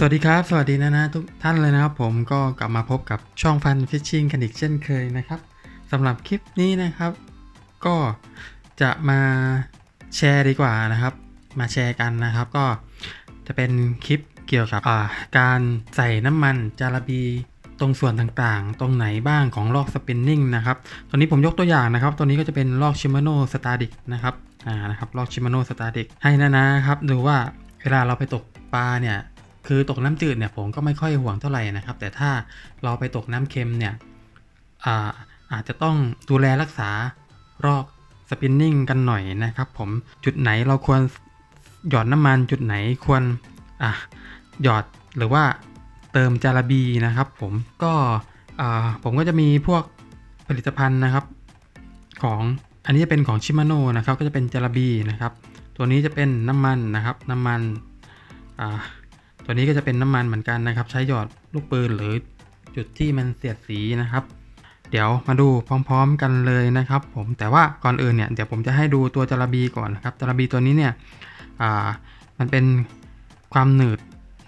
สวัสดีครับ สวัสดีนะนะทุกท่านเลยนะครับ ผมก็กลับมาพบกับช่องฟันฟิชชิงกันอีกเช่นเคยนะครับสำหรับคลิปนี้นะครับ ก็จะมาแชร์ดีกว่านะครับ มาแชร์กันนะครับ ก็จะเป็นคลิปเกี่ยวกับการใส่น้ำมันจาระบีตรงส่วนต่างๆ ตรงไหนบ้างของลอกสปินนิ่งนะครับตัวนี้ผมยกตัวอย่างนะครับ ตัวนี้ก็จะเป็นลอกชิมาโนสตาร์ดิกนะครับ อ่า นะครับ ลอกชิมาโนสตาร์ดิกให้นะนะครับ ดูว่าเวลาเราไปตกปลาเนี่ย คือตกน้ำจืดเนี่ยผมก็ไม่ค่อยห่วงเท่าไหร่นะครับ แต่ถ้าเราไปตกน้ำเค็มเนี่ยอาอาจจะต้องดูแลรักษารอกสปินนิ่งกันหน่อยนะครับผมจุดไหนเราควรหยอดน้ำมันจุดไหนควรอะหยอดหรือว่าเติมจาระบีนะครับผมก็ผมก็จะมีพวกผลิตภัณฑ์นะครับของอันนี้จะเป็นของชิมาโน่นะครับก็จะเป็นจาระบีนะครับ ตัวนี้จะเป็นน้ำมันนะครับ น้ำมันอ่า ตัวนี้ก็จะเป็นน้ำมันเหมือนกันนะครับ ใช้หยอดลูกปืนหรือจุดที่มันเสียดสีนะครับ เดี๋ยวมาดูพร้อมๆกันเลยนะครับ ผมแต่ว่าก่อนอื่นเนี่ยเดี๋ยวผมจะให้ดูตัวจาระบีก่อนนะครับจาระบีตัวนี้เนี่ยมันเป็นความหนืด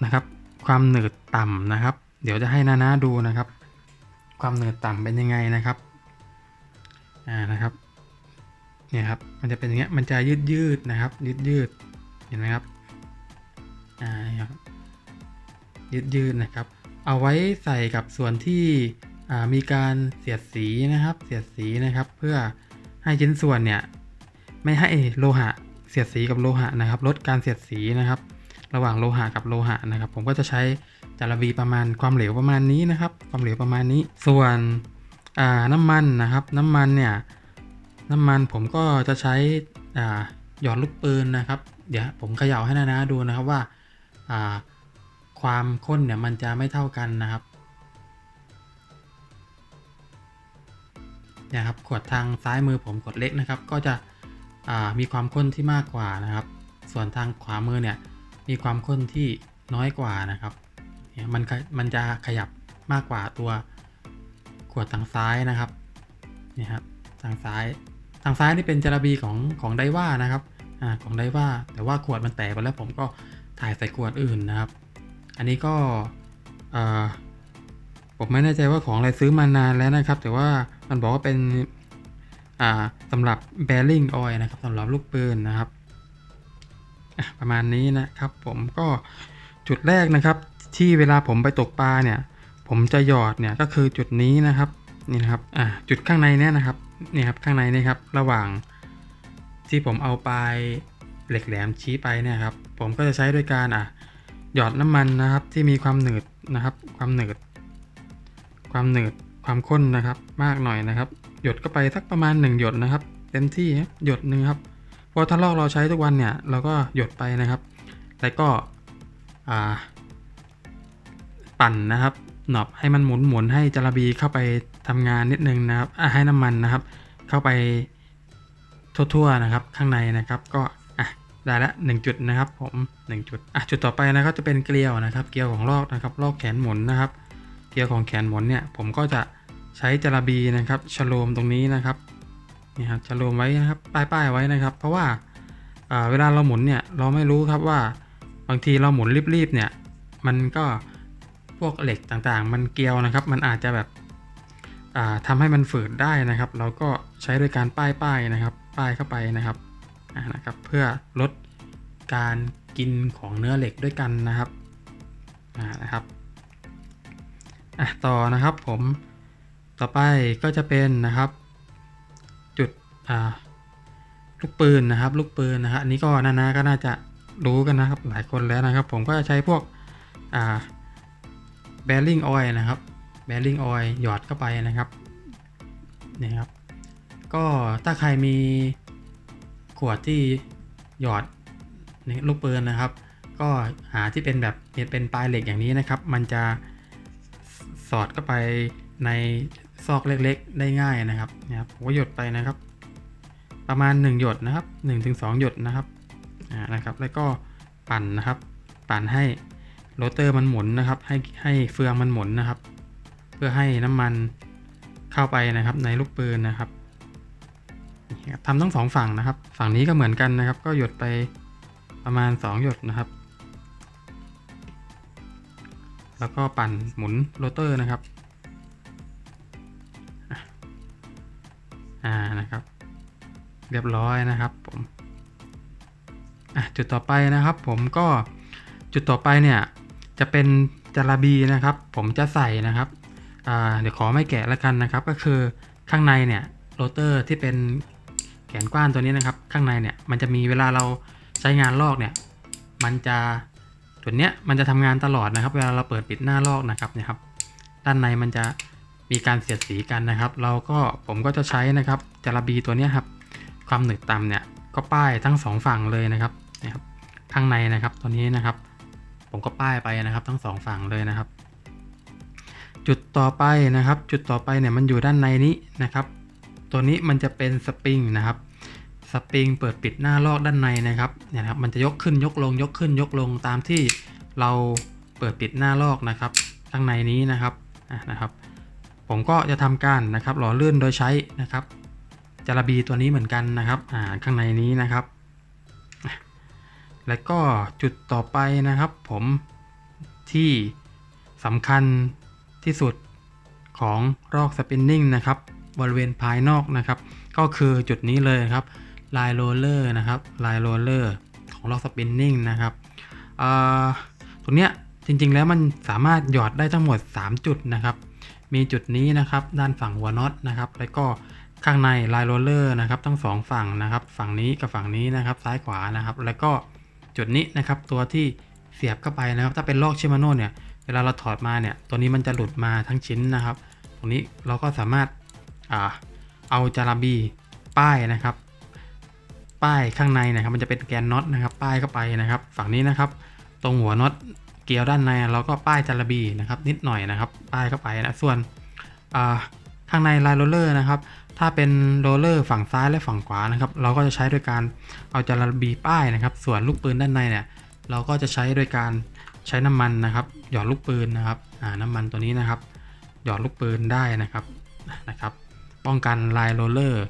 นะครับ ความหนืดต่ำนะครับ เดี๋ยวจะให้นานาดูนะครับ ความหนืดต่ำเป็นยังไงนะครับอ่านะครับเนี่ยครับมันจะเป็นอย่างเงี้ยมันจะยืดยืดๆนะครับ ยืดยืดๆเห็นไหมครับอ่าครับ ยืดยืดๆนะครับ เอาไว้ใส่กับส่วนที่มีการเสียดสีนะครับ เสียดสีนะครับ เพื่อให้ชิ้นส่วนเนี่ยไม่ให้โลหะเสียดสีกับโลหะนะครับ ลดการเสียดสีนะครับ ระหว่างโลหะกับโลหะนะครับ ผมก็จะใช้จารบีประมาณความเหลวประมาณนี้นะครับ ความเหลวประมาณนี้ ส่วนน้ำมันนะครับ น้ำมันเนี่ยน้ำมันผมก็จะใช้หยอดลูกปืนนะครับ เดี๋ยวผมเขย่าให้นานาดูนะครับว่าอ่า ความข้นเนี่ยมันจะไม่เท่ากันนะครับเนี่ยครับขวดทางซ้ายมือผมกดเล็กนะครับ ก็จะมีความข้นที่มากกว่านะครับ ส่วนทางขวามือเนี่ยมีความข้นที่น้อยกว่านะครับเนี่ยมันมันจะขยับมากกว่าตัวขวดทางซ้ายนะครับเนี่ยครับทางซ้ายทางซ้ายนี่เป็นจาระบีของของไดว่านะครับอ่าของไดว่าแต่ว่าขวดมันแตกไปแล้วผมก็ถ่ายใส่ขวดอื่นนะครับ อันนี้ก็ผมไม่แน่ใจว่าของอะไรซื้อมานานแล้วนะครับ แต่ว่ามันบอกว่าเป็นสำหรับ bearing oil นะครับสำหรับลูกปืนนะครับประมาณนี้นะครับผมก็จุดแรกนะครับ ที่เวลาผมไปตกปลาเนี่ย ผมจะหยอดเนี่ยก็คือจุดนี้นะครับนี่นะครับอะจุดข้างในเนี่ยนะครับนี่ครับข้างในนี่ครับระหว่างที่ผมเอาปลายเหล็กแหลมชี้ไปเนี่ยครับ ผมก็จะใช้ด้วยการอะ หยอดน้ำมันนะครับที่มีความหนืดนะครับ ความหนืด ความหนืดความข้นนะครับ มากหน่อยนะครับ หยดก็ไปสักประมาณ 1 หยดนะครับ เต็มที่หยดหนึ่งครับพราะถ้าลอกเราใช้ทุกวันเนี่ยเราก็หยดไปนะครับ แล้วก็ปั่นนะครับหนอบให้มันหมุนหมุนให้จาระบีเข้าไปทำงานนิดนึงนะครับให้น้ำมันนะครับ เข้าไปทั่วๆนะครับ ข้างในนะครับ ก็ ได้ละหนึ่งจุดนะครับผมหนึ่งจุดอะจุดต่อไปนะครับจะเป็นเกลียวนะครับ เกลียวของลอกนะครับลอกแขนหมุนนะครับ เกลียวของแขนหมุนเนี่ยผมก็จะใช้จาระบีนะครับชโลมตรงนี้นะครับนี่ครับชโลมไว้นะครับป้ายๆไว้นะครับ เพราะว่าอ่าเวลาเราหมุนเนี่ยเราไม่รู้ครับว่าบางทีเราหมุนรีบๆเนี่ยมันก็พวกเหล็กต่างๆ มันเกลียวนะครับ มันอาจจะแบบอ่าทำให้มันฝืดได้นะครับ เราก็ใช้โดยการป้ายๆนะครับ ป้ายเข้าไปนะครับ นะครับเพื่อลดการกินของเนื้อเหล็กด้วยกันนะครับนะครับอะต่อนะครับผมต่อไปก็จะเป็นนะครับ จุดอ่าลูกปืนนะครับลูกปืนนะฮะอันนี้ก็นานาก็น่าจะรู้กันนะครับหลายคนแล้วนะครับ ผมก็จะใช้พวกอ่า bearing oil นะครับ bearing oil หยอดเข้าไปนะครับนี่ครับก็ถ้าใครมี ขวดที่หยอดในลูกปืนนะครับ ก็หาที่เป็นแบบเป็นปลายเหล็กอย่างนี้นะครับ มันจะสอดเข้าไปในซอกเล็กๆ ได้ง่ายนะครับนะครับผมก็หยดไปนะครับ ประมาณ 1 หยดนะครับ 1-2 หยดนะครับอ่านะครับ แล้วก็ปั่นนะครับ ปั่นให้โรเตอร์มันหมุนนะครับ ให้ให้เฟืองมันหมุนนะครับ เพื่อให้น้ำมันเข้าไปนะครับในลูกปืนนะครับ ทำทั้งสองฝั่งนะครับ ฝั่งนี้ก็เหมือนกันนะครับ ก็หยดไปประมาณ 2 หยดนะครับ แล้วก็ปั่นหมุนโรเตอร์นะครับอ่านะครับ เรียบร้อยนะครับผมอะจุดต่อไปนะครับ ผมก็จุดต่อไปเนี่ยจะเป็นจาราบีนะครับ ผมจะใส่นะครับเดี๋ยวขอไม่แกะแล้วกันนะครับ ก็คือข้างในเนี่ยโรเตอร์ที่เป็น แขนกว้านตัวนี้นะครับ ข้างในเนี่ยมันจะมีเวลาเราใช้งานลอกเนี่ยมันจะจุดเนี้ยมันจะทำงานตลอดนะครับ เวลาเราเปิดปิดหน้าลอกนะครับเนี่ยครับ ด้านในมันจะมีการเสียดสีกันนะครับ เราก็ผมก็จะใช้นะครับจาระบีตัวนี้ครับ ความหนืดต่ำเนี่ยก็ป้ายทั้งสองฝั่งเลยนะครับเนี่ยครับ ข้างในนะครับตัวนี้นะครับ ผมก็ป้ายไปนะครับ ทั้งสองฝั่งเลยนะครับ จุดต่อไปนะครับ จุดต่อไปเนี่ยมันอยู่ด้านในนี้นะครับ ตัวนี้มันจะเป็นสปริงนะครับสปริงเปิดปิดหน้าลอกด้านในนะครับเนี่ยนะครับมันจะยกขึ้นยกลงยกขึ้นยกลงตามที่เราเปิดปิดหน้าลอกนะครับข้างในนี้นะครับอะนะครับ ผมก็จะทำการนะครับหล่อลื่นโดยใช้นะครับจาระบีตัวนี้เหมือนกันนะครับอ่าข้างในนี้นะครับ แล้วก็จุดต่อไปนะครับผมที่สำคัญที่สุดของรอกสปินนิ่งนะครับ บริเวณภายนอกนะครับ ก็คือจุดนี้เลยครับลายโรลเลอร์นะครับลายโรลเลอร์ของล็อกสปินนิ่งนะครับตรงเนี้ยจริงๆแล้วมันสามารถหยอดได้ทั้งหมด 3 จุดนะครับ มีจุดนี้นะครับด้านฝั่งหัวน็อตนะครับ แล้วก็ข้างในลายโรลเลอร์นะครับทั้งสองฝั่งนะครับ ฝั่งนี้กับฝั่งนี้นะครับ ซ้ายขวานะครับ แล้วก็จุดนี้นะครับ ตัวที่เสียบเข้าไปนะครับ ถ้าเป็นลอกชิมาโน่เนี่ยเวลาเราถอดมาเนี่ยตัวนี้มันจะหลุดมาทั้งชิ้นนะครับ ตรงนี้เราก็สามารถ เอาจาราบีป้ายนะครับ ป้ายข้างในนะครับ มันจะเป็นแกนน็อตนะครับ ป้ายเข้าไปนะครับ ฝั่งนี้นะครับ ตรงหัวน็อตเกลียวด้านในเราก็ป้ายจาระบีนะครับ นิดหน่อยนะครับ ป้ายเข้าไปนะส่วนข้างในลายโรลเลอร์นะครับ ถ้าเป็นโรลเลอร์ฝั่งซ้ายและฝั่งขวานะครับ เราก็จะใช้โดยการเอาจาระบีป้ายนะครับ ส่วนลูกปืนด้านในเนี่ย เราก็จะใช้โดยการใช้น้ำมันนะครับ หยอดลูกปืนนะครับน้ำมันตัวนี้นะครับ หยอดลูกปืนได้นะครับนะครับ ป้องกันลายโรลเลอร์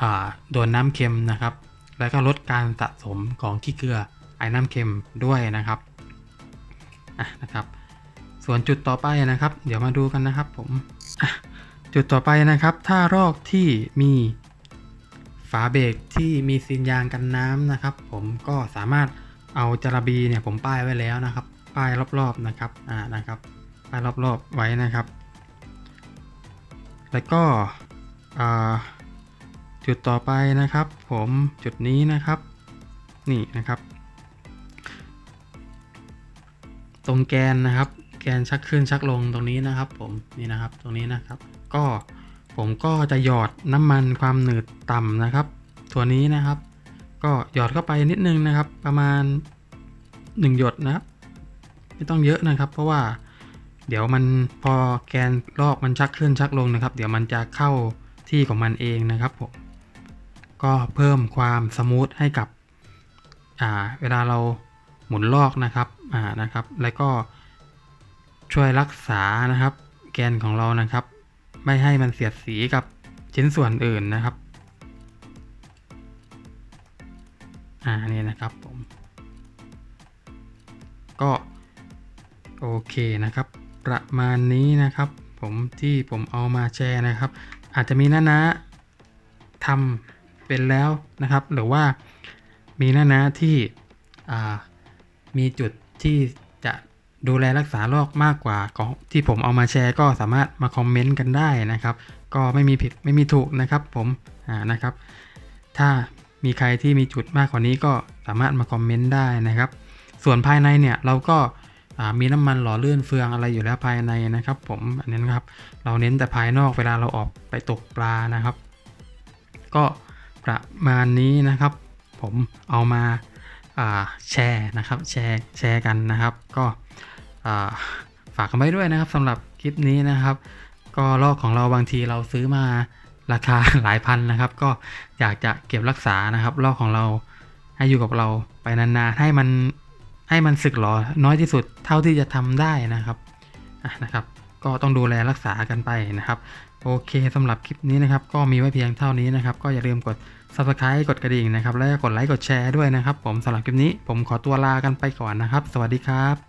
อ่าโดนน้ำเค็มนะครับ แล้วก็ลดการสะสมของขี้เกลือไอ้น้ำเค็มด้วยนะครับอะนะครับ ส่วนจุดต่อไปนะครับ เดี๋ยวมาดูกันนะครับผมจุดต่อไปนะครับ ถ้ารอกที่มีฝาเบรกที่มีซีนยางกันน้ำนะครับ ผมก็สามารถเอาจาระบีเนี่ยผมป้ายไว้แล้วนะครับ ป้ายรอบๆนะครับอ่านะครับป้ายรอบๆไว้นะครับ แล้วก็จุดต่อไปนะครับ ผมจุดนี้นะครับ นี่นะครับ ตรงแกนนะครับ แกนชักขึ้นชักลงตรงนี้นะครับ ผมนี่นะครับตรงนี้นะครับ ก็ผมก็จะหยอดน้ำมันความหนืดต่ำนะครับ ตัวนี้นะครับ ก็หยอดเข้าไปนิดนึงนะครับ ประมาณ 1 หยดนะครับไม่ต้องเยอะนะครับ เพราะว่า เดี๋ยวมันพอแกนลอกมันชักขึ้นชักลงนะครับ เดี๋ยวมันจะเข้าที่ของมันเองนะครับผมก็เพิ่มความสมูทให้กับอ่าเวลาเราหมุนลอกนะครับอ่านะครับ แล้วก็ช่วยรักษานะครับ แกนของเรานะครับ ไม่ให้มันเสียดสีกับชิ้นส่วนอื่นนะครับอ่านี่นะครับผมก็โอเคนะครับ ประมาณนี้นะครับ ผมที่ผมเอามาแชร์นะครับ อาจจะมีน้านะทำเป็นแล้วนะครับ หรือว่ามีน้านะที่มีจุดที่จะดูแลรักษาโรคมากกว่าของที่ผมเอามาแชร์ก็สามารถมาคอมเมนต์กันได้นะครับ ก็ไม่มีผิดไม่มีถูกนะครับผมอ่านะครับ ถ้ามีใครที่มีจุดมากกว่านี้ก็สามารถมาคอมเมนต์ได้นะครับ ส่วนภายในเนี่ยเราก็ มีน้ำมันหล่อเลื่อนเฟืองอะไรอยู่แล้วภายในนะครับ ผมอันนี้นะครับ เราเน้นแต่ภายนอกเวลาเราออกไปตกปลานะครับ ก็ประมาณนี้นะครับ ผมเอามาาแชร์นะครับแชร์แชร์กันนะครับ ก็ฝากกันไว้ด้วยนะครับสำหรับคลิปนี้นะครับ ก็ลอกของเราบางทีเราซื้อมาราคาหลายพันนะครับ ก็อยากจะเก็บรักษานะครับลอกของเราให้อยู่กับเราไปนานๆให้มัน ให้มันสึกหรอน้อยที่สุดเท่าที่จะทำได้นะครับะนะครับ ก็ต้องดูแลรักษากันไปนะครับ โอเคสำหรับคลิปนี้นะครับ ก็มีไว้เพียงเท่านี้นะครับ ก็อย่าลืมกด subscribe กดกระดิ่งนะครับ และกดไลค์กดแชร์ด้วยนะครับ ผมสำหรับคลิปนี้ ผมขอตัวลากันไปก่อนนะครับ สวัสดีครับ